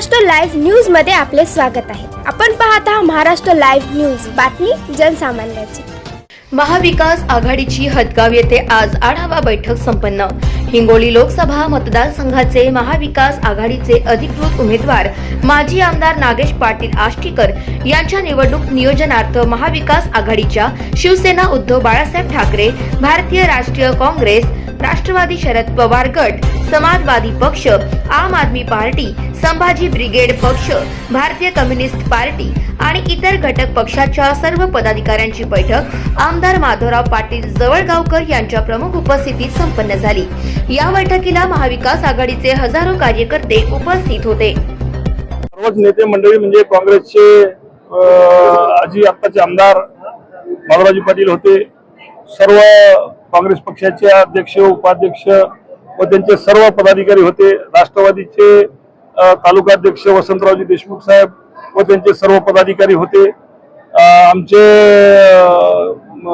Maharashtra live न्यूजमध्ये आपले स्वागत आहे. आपण पाहत आहात महाराष्ट्र लाईव्ह न्यूज. बातमी जनसामान्याची. महाविकास आघाडीची हदगाव येथे आज आढावा बैठक संपन्न. हिंगोली लोकसभा मतदारसंघाचे महाविकास आघाडीचे अधिकृत उमेदवार माजी आमदार नागेश पाटील आष्टीकर यांच्या निवडणूक नियोजनार्थ महाविकास आघाडीच्या शिवसेना उद्धव बाळासाहेब ठाकरे भारतीय राष्ट्रीय काँग्रेस राष्ट्रवादी शरद पवार गट समाजवादी पक्ष आम आदमी पार्टी संभाजी ब्रिगेड पक्ष भारतीय कम्युनिस्ट पार्टी आणि इतर घटक पक्षाच्या सर्व पदाधिकाऱ्यांची बैठक आमदार माधवराव पाटील जवळगावकर यांच्या प्रमुख उपस्थितीत संपन्न झाली. या बैठकीला महाविकास आघाडीचे हजारो कार्यकर्ते उपस्थित होते. सर्वच नेते मंडळी म्हणजे काँग्रेसचे आजी आत्ताचे आमदार माधवराजी पाटील होते. सर्व काँग्रेस पक्षाचे अध्यक्ष उपाध्यक्ष व त्यांचे सर्व पदाधिकारी होते. राष्ट्रवादीचे तालुकाध्यक्ष वसंतरावजी देशमुख साहेब व त्यांचे सर्व पदाधिकारी होते. आमचे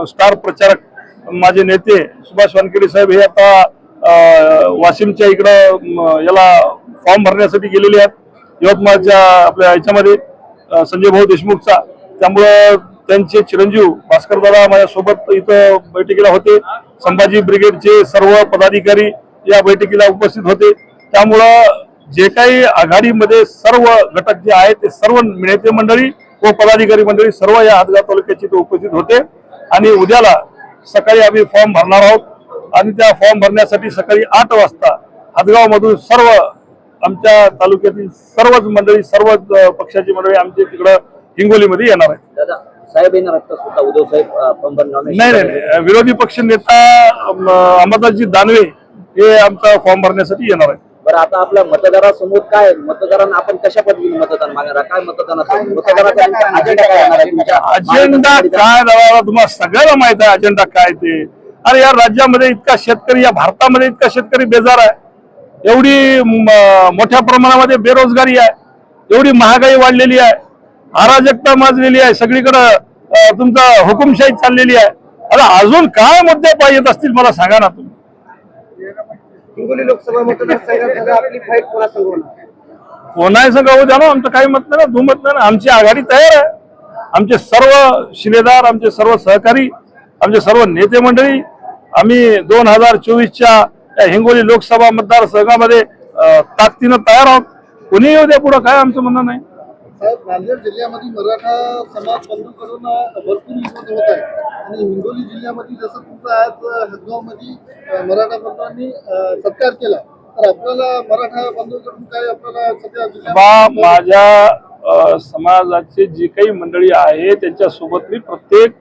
स्टार प्रचारक माझे नेते सुभाष वानखेडे साहेब हे आता वाशिमच्या इकडं याला फॉर्म भरण्यासाठी गेलेले आहेत. यवतमाळच्या आपल्या याच्यामध्ये संजय भाऊ देशमुखचा. त्यामुळं त्यांचे चिरंजीव भास्कर दादा माझ्यासोबत इथं बैठकीला होते. संभाजी ब्रिगेडचे सर्व पदाधिकारी या बैठकीला उपस्थित होते. त्यामुळं जे काही आघाडीमध्ये सर्व घटक जे आहेत ते सर्व नेते मंडळी व पदाधिकारी मंडळी सर्व या हातगाव तालुक्याची ते उपस्थित होते. आणि उद्याला सकाळी आम्ही फॉर्म भरणार आहोत. आणि त्या फॉर्म भरण्यासाठी सकाळी आठ वाजता हातगावमधून सर्व आमच्या तालुक्यातील सर्वच मंडळी सर्व पक्षाची मंडळी आमच्या तिकडं हिंगोलीमध्ये येणार आहेत. दादा साहेब येणार आता सुद्धा उद्धव साहेब नाही नाही नाही. विरोधी पक्ष नेता अंबादासजी दानवे हे आमचा फॉर्म भरण्यासाठी येणार आहेत. बरं आता आपल्या मतदारासमोर काय मतदारांना आपण कशा पद्धतीने मतदान मागणार? काय मतदानाचं नेमका अजेंडा काय आहे अजेंडा काय दादा? तुम्हाला सगळ्याला माहीत आहे अजेंडा काय ते. अरे या राज्यामध्ये इतका शेतकरी या भारतामध्ये इतका शेतकरी बेजार आहे. एवढी मोठ्या प्रमाणामध्ये बेरोजगारी आहे. एवढी महागाई वाढलेली आहे. अराजकता माजलेली आहे. सगळीकडं तुमचा हुकुमशाही चाललेली आहे. आता अजून काय मुद्दे पाहिजेत असतील मला सांगा ना तुम्ही. हिंगोली लोकसभा मतदारसंघात आपली फाईट कोणा कोणाही संघ होऊ द्या ना आमचं काही मत नाही ना दुमत नाही ना. आमची आघाडी तयार आहे. आमचे सर्व शिलेदार आमचे सर्व सहकारी आमचे सर्व नेते मंडळी आम्ही दोन हजार चोवीसच्या या हिंगोली लोकसभा मतदारसंघामध्ये ताकदीनं तयार आहोत. कोणी येऊ द्या पुढं काय आमचं म्हणणं नाही. साहेब नांदेड जिल्ह्यामध्ये मराठा समाज बंधूकडून भरपूर विरोध होत आहे. आणि हिंगोली जिल्ह्यामध्ये जसं तुमचं आज हदगावमध्ये मराठा बंधूंनी सत्कार केला. तर आपल्याला मराठा बंधूकडून काय आपल्याला सध्या बा जिल्ह्यात माझ्या समाजाचे जे काही मंडळी आहे त्यांच्यासोबत मी प्रत्येक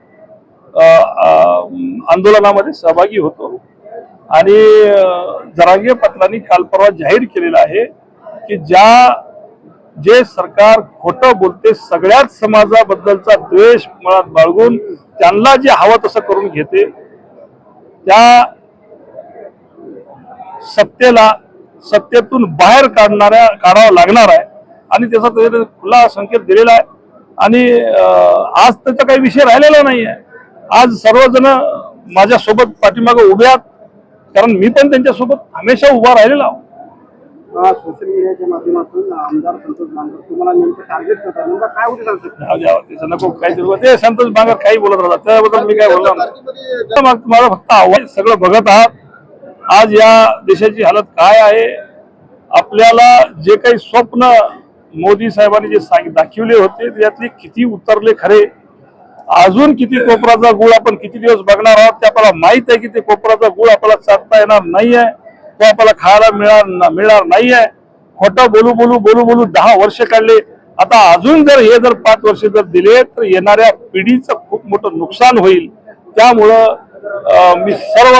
अं, अं, आंदोलनामध्ये सहभागी होतो. आणि अं, जरांगे पाटलांनी काल परवा जाहीर केलेलं आहे की ज्या जे सरकार खोटं बोलते सगळ्याच समाजाबद्दलचा द्वेष मुळात बाळगून त्यांना जे हवं तसं करून घेते त्या सत्तेला सत्तेतून बाहेर काढणाऱ्या काढावं लागणार आहे. आणि त्याचा त्याच्यात खुला संकेत दिलेला आहे. आणि आज त्याचा काही विषय राहिलेला नाही आहे आज सर्वजण माझ्यासोबत पाठीमागं उभ्यात कारण मी पण त्यांच्यासोबत हमेशा उभा राहिलेला आहो. सोशल मीडियाच्या माध्यमातून आमदार संतोष बांगर तुम्हाला नेमकं टार्गेट करतात नेमका काय होते द्या, त्याचं नको काहीतरी ते संतोष बांगर काही बोलत राहतात. त्याबद्दल मी काय बोलणार नाही. मग तुम्हाला फक्त आव्हान सगळं बघत आहात. आज या देशाची हालत काय आहे? आपल्याला जे काही स्वप्न मोदी साहेबांनी जे सांग दाखवले होते त्यातले किती उतरले खरे? अजून किती कोपराचा गुळ आपण किती दिवस बघणार आहोत? ते आपल्याला माहीत आहे की ते कोपराचा गुळ आपल्याला चालता येणार नाही आहे तो आपल्याला खायला मिळणार मिळणार नाही आहे खोटं बोलू बोलू बोलू बोलू दहा वर्ष काढले. आता अजून जर हे जर पाच वर्ष जर दिले तर येणाऱ्या पिढीचं खूप मोठं नुकसान होईल. त्यामुळं मी सर्व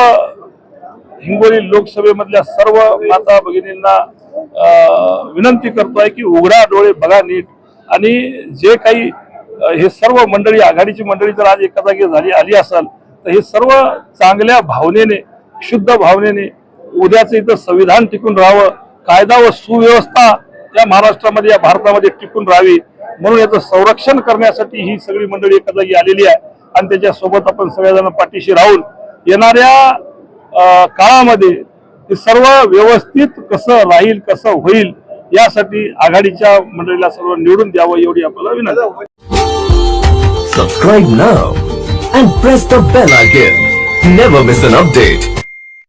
हिंगोली लोकसभेमधल्या सर्व माता भगिनींना विनंती विनंती करतोय की उघडा डोळे बघा नीट. आणि जे काही हे सर्व मंडळी आघाडीची मंडळी जर आज एका जागी झाली आली असेल तर हे सर्व चांगल्या भावनेने शुद्ध भावनेने उद्याचं इथं संविधान टिकून राहावं कायदा व सुव्यवस्था या महाराष्ट्रामध्ये या भारतामध्ये टिकून राहावी म्हणून याचं संरक्षण करण्यासाठी ही सगळी मंडळी एका जागी आलेली आहे आणि त्याच्यासोबत आपण सगळेजण पाठीशी राहून येणाऱ्या काळामध्ये सर्व व्यवस्थित कसं राहील कसं होईल यासाठी आघाडीच्या मंडळीला सर्व निवडून द्यावं एवढी आपल्याला विनंती आहे. Subscribe and press the bell icon never miss an update.